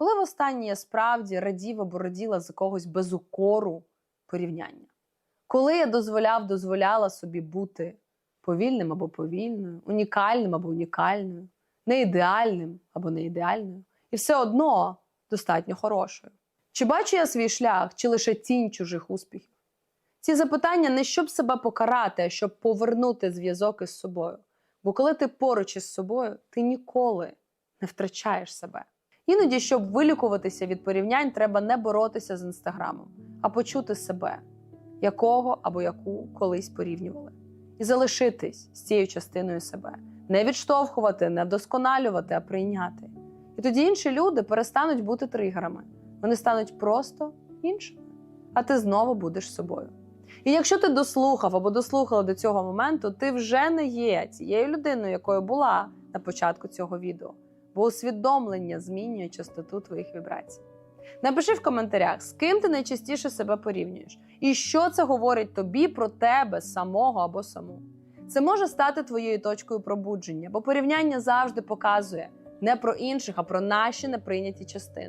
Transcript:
Коли востаннє я справді радів або раділа за когось без укору порівняння? Коли я дозволяв, дозволяла собі бути повільним або повільною, унікальним або унікальною, не ідеальним або не ідеальною, і все одно достатньо хорошою. Чи бачу я свій шлях, чи лише тінь чужих успіхів? Ці запитання не щоб себе покарати, а щоб повернути зв'язок із собою. Бо коли ти поруч із собою, ти ніколи не втрачаєш себе. Іноді, щоб вилікуватися від порівнянь, треба не боротися з інстаграмом, а почути себе, якого або яку колись порівнювали, і залишитись з цією частиною себе, не відштовхувати, не вдосконалювати, а прийняти. І тоді інші люди перестануть бути тригерами. Вони стануть просто іншими, а ти знову будеш собою. І якщо ти дослухав або дослухала до цього моменту, ти вже не є цією людиною, якою була на початку цього відео, бо усвідомлення змінює частоту твоїх вібрацій. Напиши в коментарях, з ким ти найчастіше себе порівнюєш, і що це говорить тобі про тебе самого або саму. Це може стати твоєю точкою пробудження, бо порівняння завжди показує не про інших, а про наші неприйняті частини.